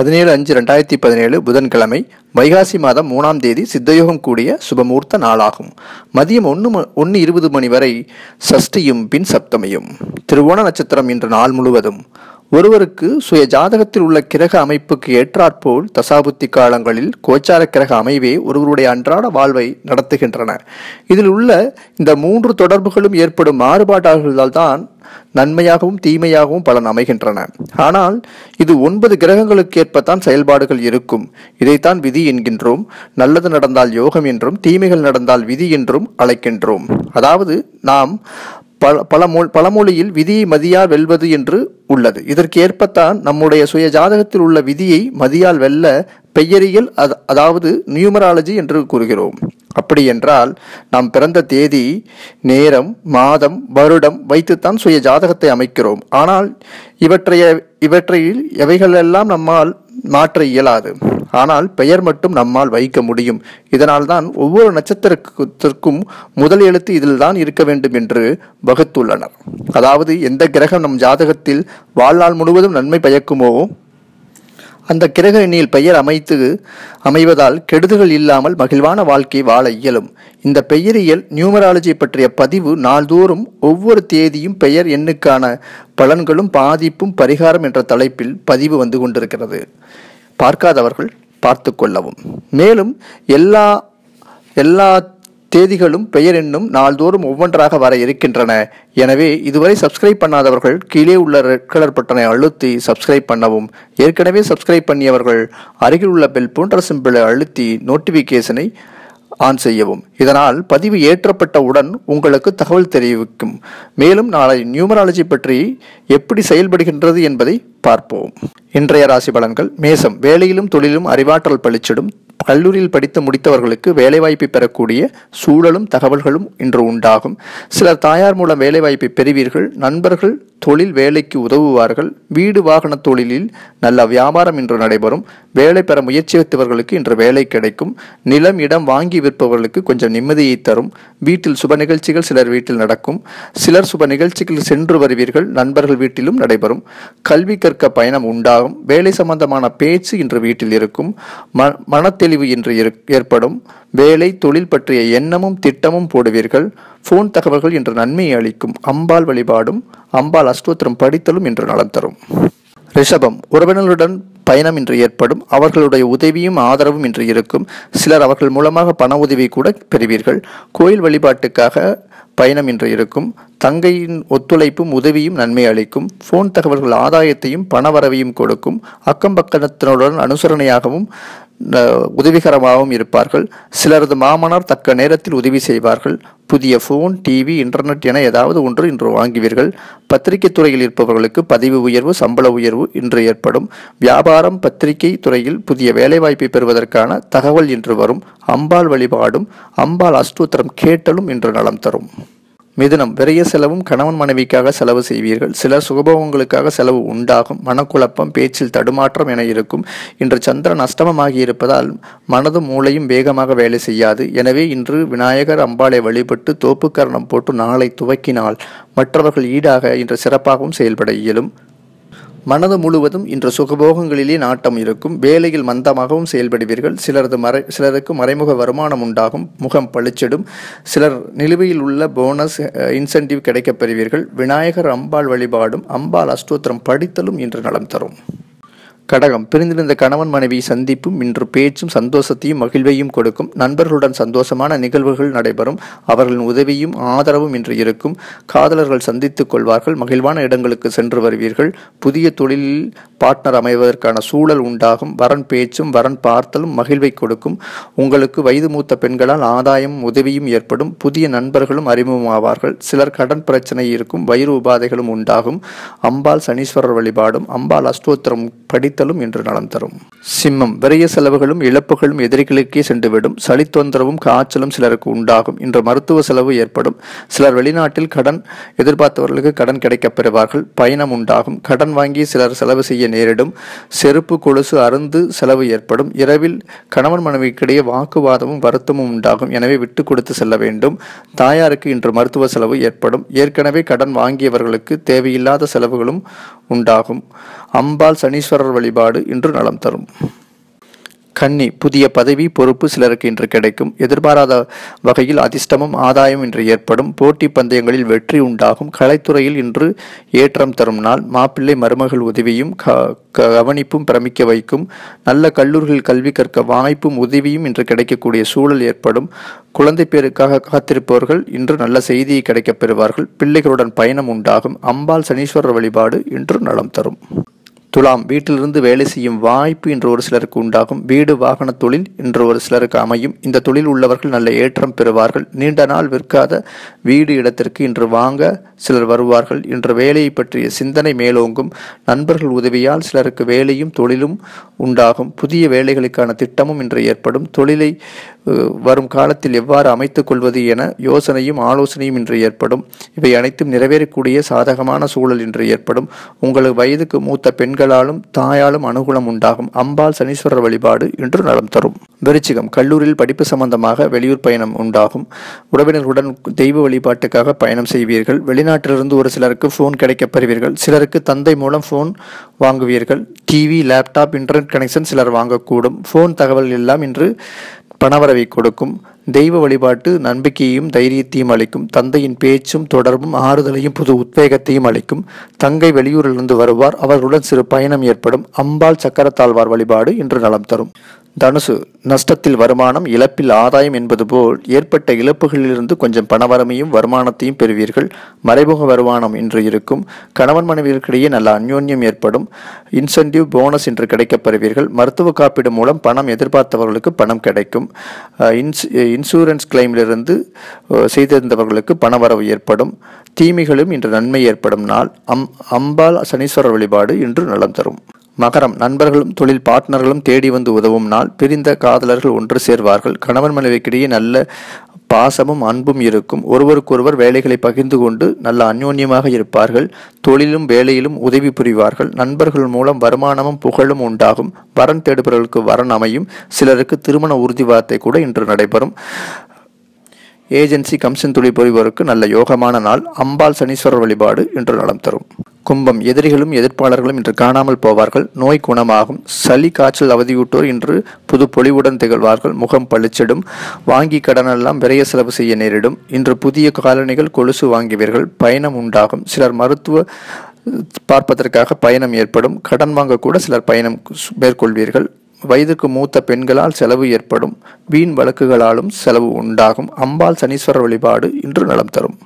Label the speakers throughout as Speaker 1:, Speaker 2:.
Speaker 1: பதினேழு அஞ்சு ரெண்டாயிரத்தி பதினேழு புதன்கிழமை வைகாசி மாதம் மூணாம் தேதி சித்தயோகம் கூடிய சுபமூர்த்த நாளாகும். மதியம் ஒன்று ஒன்று இருபது மணி வரை சஷ்டியும் பின் சப்தமியும். திருவோண நட்சத்திரம் இன்று நாள் முழுவதும். ஒருவருக்கு சுய ஜாதகத்தில் உள்ள கிரக அமைப்புக்கு ஏற்றாற்போல் தசாபுத்தி காலங்களில் கோச்சார கிரக அமைவே ஒருவருடைய அன்றாட வாழ்வை நடத்துகின்றன. இதில் உள்ள இந்த மூன்று தொடர்புகளும் ஏற்படும் மாறுபாட்டாளர்களால் தான் நன்மையாகவும் தீமையாகவும் பலன் அமைகின்றன. ஆனால் இது ஒன்பது கிரகங்களுக்கு ஏற்பத்தான் செயல்பாடுகள் இருக்கும். இதைத்தான் விதி என்கின்றோம். நல்லது நடந்தால் யோகம் என்றும் தீமைகள் நடந்தால் விதி என்றும் அழைக்கின்றோம். அதாவது நாம் பல பழமொ பழமொழியில் விதியை மதியால் வெல்வது என்று உள்ளது. இதற்கு ஏற்பத்தான் நம்முடைய சுய ஜாதகத்தில் உள்ள விதியை மதியால் வெல்ல பெயரியல் அது அதாவது நியூமராலஜி என்று கூறுகிறோம். அப்படி என்றால் நாம் பிறந்த தேதி நேரம் மாதம் வருடம் வைத்துத்தான் சுய ஜாதகத்தை அமைக்கிறோம். ஆனால் இவற்றைய இவற்றையில் எவைகளெல்லாம் நம்மால் மாற்ற இயலாது? ஆனால் பெயர் மட்டும் நம்மால் வைக்க முடியும். இதனால் தான் ஒவ்வொரு நட்சத்திரத்திற்கும் முதல் எழுத்து இதில் தான் இருக்க வேண்டும் என்று வகுத்துள்ளனர். அதாவது எந்த கிரகம் நம் ஜாதகத்தில் வாழ்நாள் முழுவதும் நன்மை பயக்குமோ அந்த கிரக எண்ணில் பெயர் அமைத்து அமைவதால் கெடுதல்கள் இல்லாமல் மகிழ்வான வாழ்க்கை வாழ இயலும். இந்த பெயரியல் நியூமராலஜி பற்றிய பதிவு நாள்தோறும் ஒவ்வொரு தேதியும் பெயர் எண்ணுக்கான பலன்களும் பாதிப்பும் பரிகாரம் என்ற தலைப்பில் பதிவு வந்து கொண்டிருக்கிறது. பார்க்காதவர்கள் பார்த்து கொள்ளவும். மேலும் எல்லா எல்லா தேதிகளும் பெயர் எண்ணும் நாள்தோறும் ஒவ்வொன்றாக வர இருக்கின்றன. எனவே இதுவரை சப்ஸ்கிரைப் பண்ணாதவர்கள் கீழே உள்ள ரெட் கலர் பட்டனை அழுத்தி சப்ஸ்கிரைப் பண்ணவும். ஏற்கனவே சப்ஸ்கிரைப் பண்ணியவர்கள் அருகில் உள்ள பெல் போன்ற சிம்பிளை அழுத்தி நோட்டிஃபிகேஷனை ஆன் செய்யவும். இதனால் பதிவு ஏற்றப்பட்டவுடன் உங்களுக்கு தகவல் தெரிவிக்கும். மேலும் நாளை நியூமராலஜி பற்றி எப்படி செயல்படுகின்றது என்பதை பார்ப்போம். இன்றைய ராசி பலன்கள் மேசம். வேலையிலும் தொழிலும் அறிவாற்றல் பளிச்சிடும் கல்லூரியில் படித்து முடித்தவர்களுக்கு வேலைவாய்ப்பை பெறக்கூடிய சூழலும் தகவல்களும் இன்று உண்டாகும். சிலர் தாயார் மூலம் வேலைவாய்ப்பை பெறுவீர்கள். நண்பர்கள் தொழில் வேலைக்கு உதவுவார்கள். வீடு வாகன தொழிலில் நல்ல வியாபாரம் இன்று நடைபெறும். வேலை பெற முயற்சித்தவர்களுக்கு இன்று வேலை கிடைக்கும். நிலம் இடம் வாங்கி விற்பவர்களுக்கு கொஞ்சம் நிம்மதியை தரும். வீட்டில் சுப நிகழ்ச்சிகள் சிலர் வீட்டில் நடக்கும். சிலர் சுப நிகழ்ச்சிகள் சென்று வருவீர்கள். நண்பர்கள் வீட்டிலும் நடைபெறும். கல்வி கற்க பயணம் உண்டாகும். வேலை சம்பந்தமான பேச்சு இன்று வீட்டில் இருக்கும். மனத்தில் பேரழிவு இன்று ஏற்படும். வேலை தொழில் பற்றிய எண்ணமும் திட்டமும் போடுவீர்கள். போன் தகவல்கள் இன்று நன்மையை அளிக்கும். அம்பாள் வழிபாடும் அம்பாள் அஷ்டோத்திரம் படித்தலும் இன்று நலம் தரும். ரிஷபம் உறவினர்களுடன் பயணம் இன்று ஏற்படும். அவர்களுடைய உதவியும் ஆதரவும் இன்று இருக்கும். சிலர் அவர்கள் மூலமாக பண உதவி கூட பெறுவீர்கள். கோயில் வழிபாட்டுக்காக பயணம் இன்று இருக்கும். தங்கையின் ஒத்துழைப்பும் உதவியும் நன்மை அளிக்கும். போன் தகவல்கள் ஆதாயத்தையும் பணவரவையும் கொடுக்கும். அக்கம் பக்கத்தினுடன் அனுசரணையாகவும் உதவிகரமாகவும் இருப்பார்கள். சிலரது மாமனார் தக்க நேரத்தில் உதவி செய்வார்கள். புதிய ஃபோன் டிவி இன்டர்நெட் என ஏதாவது ஒன்று இன்று வாங்குவீர்கள். பத்திரிகை துறையில் இருப்பவர்களுக்கு பதிவு உயர்வு சம்பள உயர்வு இன்று ஏற்படும். வியாபாரம் பத்திரிகை துறையில் புதிய வேலைவாய்ப்பை பெறுவதற்கான தகவல் இன்று வரும். அம்பாள் வழிபாடும் அம்பாள் அஷ்டோத்திரம் கேட்டலும் இன்று நலம் தரும். மிதுனம். விரைய செலவும் கணவன் மனைவிக்காக செலவு செய்வீர்கள். சிலர் சுகபோகங்களுக்காக செலவு உண்டாகும். மனக்குழப்பம் பேச்சில் தடுமாற்றம் என இருக்கும். இன்று சந்திரன் அஷ்டமமாகி இருப்பதால் மனதும் மூளையும் வேகமாக வேலை செய்யாது. எனவே இன்று விநாயகர் அம்பாளை வழிபட்டு தோப்புக்கரணம் போட்டு நாளை துவக்கினால் மற்றவர்கள் ஈடாக இன்று சிறப்பாகவும் செயல்பட இயலும். மனது முழுவதும் இன்று சுகபோகங்களிலே நாட்டம் இருக்கும். வேலையில் மந்தமாகவும் செயல்படுவீர்கள். சிலரது மறை சிலருக்கு மறைமுக வருமானம் உண்டாகும். முகம் பளிச்சிடும். சிலர் நிலுவையில் உள்ள போனஸ் இன்சென்டிவ் கிடைக்கப் பெறுவீர்கள். விநாயகர் அம்பாள் வழிபாடும் அம்பாள் அஷ்டோத்திரம் படித்தலும் இன்று நலம் தரும். கடகம். பிரிந்திருந்த கணவன் மனைவி சந்திப்பும் இன்று பேச்சும் சந்தோஷத்தையும் மகிழ்வையும் கொடுக்கும். நண்பர்களுடன் சந்தோஷமான நிகழ்வுகள் நடைபெறும். அவர்களின் உதவியும் ஆதரவும் இன்று இருக்கும். காதலர்கள் சந்தித்துக் கொள்வார்கள். மகிழ்வான இடங்களுக்கு சென்று வருவீர்கள். புதிய தொழிலில் பார்ட்னர் அமைவதற்கான சூழல் உண்டாகும். வரன் பேச்சும் வரன் பார்த்தலும் மகிழ்வை கொடுக்கும். உங்களுக்கு வயது மூத்த பெண்களால் ஆதாயம் உதவியும் ஏற்படும். புதிய நண்பர்களும் அறிமுகமாவார்கள் சிலர் கடன் பிரச்சனை இருக்கும். வயிறு உபாதைகளும் உண்டாகும். அம்பாள் சனீஸ்வரர் வழிபாடும். அம்பாள் அஷ்டோத்திரம் படித்து படித்தலும் இன்று நலம் தரும். சிம்மம் விரைய செலவுகளும் இழப்புகளும் எதிரிகளுக்கே சென்றுவிடும். சளி தொந்தரவும் காய்ச்சலும் சிலருக்கு உண்டாகும். இன்று மருத்துவ செலவு ஏற்படும். சிலர் வெளிநாட்டில் கடன் எதிர்பார்த்தவர்களுக்கு கடன் கிடைக்கப் பெறுவார்கள். பயணம் உண்டாகும். கடன் வாங்கி சிலர் செலவு செய்ய நேரிடும். செருப்பு கொலுசு அருந்து செலவு ஏற்படும். இரவில் கணவன் மனைவிக்கிடையே வாக்குவாதமும் வருத்தமும் உண்டாகும். எனவே விட்டு கொடுத்து செல்ல வேண்டும். தாயாருக்கு இன்று மருத்துவ செலவு ஏற்படும். ஏற்கனவே கடன் வாங்கியவர்களுக்கு தேவையில்லாத செலவுகளும் உண்டாகும். அம்பாள் சனீஸ்வரர் வழிபாடு இன்று நலம் தரும். கன்னி புதிய பதவி பொறுப்பு சிலருக்கு இன்று கிடைக்கும். எதிர்பாராத வகையில் அதிர்ஷ்டமும் ஆதாயம் இன்று ஏற்படும். போட்டி பந்தயங்களில் வெற்றி உண்டாகும். கலைத்துறையில் இன்று ஏற்றம் தரும் நாள். மாப்பிள்ளை மருமகள் உதவியும் க கவனிப்பும் பிரமிக்க வைக்கும். நல்ல கல்லூரிகள் கல்வி கற்க வாய்ப்பும் உதவியும் இன்று கிடைக்கக்கூடிய சூழல் ஏற்படும். குழந்தை பேருக்காக காத்திருப்பவர்கள் இன்று நல்ல செய்தியை கிடைக்கப் பெறுவார்கள். பிள்ளைகளுடன் பயணம் உண்டாகும். அம்பாள் சனீஸ்வரர் வழிபாடு இன்று நலம் தரும். துலாம் வீட்டிலிருந்து வேலை செய்யும் வாய்ப்பு இன்று ஒரு சிலருக்கு உண்டாகும். வீடு வாகன தொழில் இன்று ஒரு சிலருக்கு அமையும். இந்த தொழில் உள்ளவர்கள் நல்ல ஏற்றம் பெறுவார்கள். நீண்ட நாள் விற்காத வீடு இடத்திற்கு இன்று வாங்க சிலர் வருவார்கள். இன்று வேலையை பற்றிய சிந்தனை மேலோங்கும். நண்பர்கள் உதவியால் சிலருக்கு வேலையும் தொழிலும் உண்டாகும். புதிய வேலைகளுக்கான திட்டமும் இன்று ஏற்படும். தொழிலை வரும் காலத்தில் எவ்வாறு அமைத்துக் கொள்வது என யோசனையும் ஆலோசனையும் இன்று ஏற்படும். இவை அனைத்தும் நிறைவேறக்கூடிய சாதகமான சூழல் இன்று ஏற்படும். உங்களது வயதுக்கு மூத்த பெண்களாலும் தாயாலும் அனுகூலம் உண்டாகும். அம்பாள் சனீஸ்வரர் வழிபாடு இன்று நலம் தரும். விருச்சிகம் கல்லூரியில் படிப்பு சம்பந்தமாக வெளியூர் பயணம் உண்டாகும். உறவினர்களுடன் தெய்வ வழிபாட்டுக்காக பயணம் செய்வீர்கள். வெளிநாட்டிலிருந்து ஒரு சிலருக்கு ஃபோன் கிடைக்கப் பெறுவீர்கள். சிலருக்கு தந்தை மூலம் ஃபோன் வாங்குவீர்கள். டிவி லேப்டாப் இன்டர்நெட் கனெக்ஷன் சிலர் வாங்கக்கூடும். ஃபோன் தகவல் எல்லாம் இன்று பணவரவை கொடுக்கும். தெய்வ வழிபாட்டு நம்பிக்கையையும் தைரியத்தையும் அளிக்கும் தந்தையின் பேச்சும் தொடர்பும் ஆறுதலையும் புது உத்வேகத்தையும் அளிக்கும் தங்கை வெளியூரிலிருந்து வருவார் அவர்களுடன் சிறு பயணம் ஏற்படும் அம்பாள் சக்கரத்தாழ்வார் வழிபாடு இன்று நலம் தரும். தனுசு நஷ்டத்தில் வருமானம் இழப்பில் ஆதாயம் என்பது போல் ஏற்பட்ட இழப்புகளிலிருந்து கொஞ்சம் பணவரமையும் வருமானத்தையும் பெறுவீர்கள். மறைமுக வருமானம் இன்று இருக்கும். கணவன் மனைவியர்களிடையே நல்ல அந்யோன்யம் ஏற்படும். இன்சென்டிவ் போனஸ் இன்று கிடைக்கப் பெறுவீர்கள் மருத்துவ காப்பீடு மூலம் பணம் எதிர்பார்த்தவர்களுக்கு பணம் கிடைக்கும். இன்ஸ் இன்சூரன்ஸ் கிளைமிலிருந்து செய்திருந்தவர்களுக்கு பணவரவு ஏற்படும். தீமைகளும் இன்று நன்மை ஏற்படும் நாள். அம் அம்பாள் சனீஸ்வரர் வழிபாடு இன்று நலம் தரும். மகரம். நண்பர்களும் தொழில் பார்ட்னர்களும் தேடி வந்து உதவும் நாள். பிரிந்த காதலர்கள் ஒன்று சேர்வார்கள். கணவன் மனைவிக்கிடையே நல்ல பாசமும் அன்பும் இருக்கும். ஒருவருக்கொருவர் வேலைகளை பகிர்ந்து கொண்டு நல்ல அந்யோன்யமாக இருப்பார்கள். தொழிலும் வேலையிலும் உதவி புரிவார்கள். நண்பர்கள் மூலம் வருமானமும் புகழும் உண்டாகும். வரன் தேடுபவர்களுக்கு வரன் அமையும். சிலருக்கு திருமண உறுதிவார்த்தை கூட இன்று நடைபெறும். ஏஜென்சி கம்சன் துளி புரிவோருக்கு நல்ல யோகமான நாள் அம்பாள் சனீஸ்வரர் வழிபாடு இன்று நலம் தரும். கும்பம் எதிரிகளும் எதிர்ப்பாளர்களும் இன்று காணாமல் போவார்கள். நோய் குணமாகும். சளி காய்ச்சல் அவதியூட்டோர் இன்று புது பொலிவுடன் திகழ்வார்கள். முகம் பளிச்சிடும். வாங்கி கடனெல்லாம் விரைய செலவு செய்ய நேரிடும். இன்று புதிய காலணிகள் கொலுசு வாங்குவீர்கள். பயணம் உண்டாகும். சிலர் மருத்துவ பார்ப்பதற்காக பயணம் ஏற்படும். கடன் வாங்க கூட சிலர் பயணம் மேற்கொள்வீர்கள். வயதுக்கு மூத்த பெண்களால் செலவு ஏற்படும் வீண் வழக்குகளாலும் செலவு உண்டாகும். அம்பாள் சனீஸ்வரர் வழிபாடு இன்று நலம் தரும்.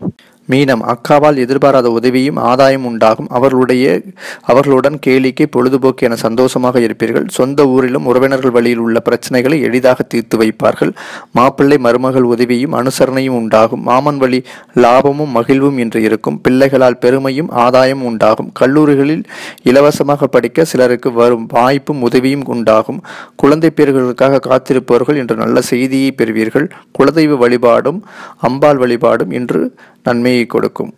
Speaker 1: மீனம் அக்காவால் எதிர்பாராத உதவியும் ஆதாயம் உண்டாகும். அவர்களுடைய அவர்களுடன் கேளிக்கை பொழுதுபோக்கு என சந்தோஷமாக இருப்பீர்கள். சொந்த ஊரிலும் உறவினர்கள் வழியில் உள்ள பிரச்சனைகளை எளிதாக தீர்த்து வைப்பார்கள். மாப்பிள்ளை மருமகள் உதவியும் அனுசரணையும் உண்டாகும். மாமன் வழி லாபமும் மகிழ்வும் என்று இருக்கும். பிள்ளைகளால் பெருமையும் ஆதாயம் உண்டாகும். கல்லூரிகளில் இலவசமாக படிக்க சிலருக்கு வரும் வாய்ப்பும் உதவியும் உண்டாகும். குழந்தை பேர்களுக்காக காத்திருப்பவர்கள் இன்று நல்ல செய்தியை பெறுவீர்கள். குலதெய்வ வழிபாடும் அம்பாள் வழிபாடும் இன்று நன்மையை கொடுக்கும்.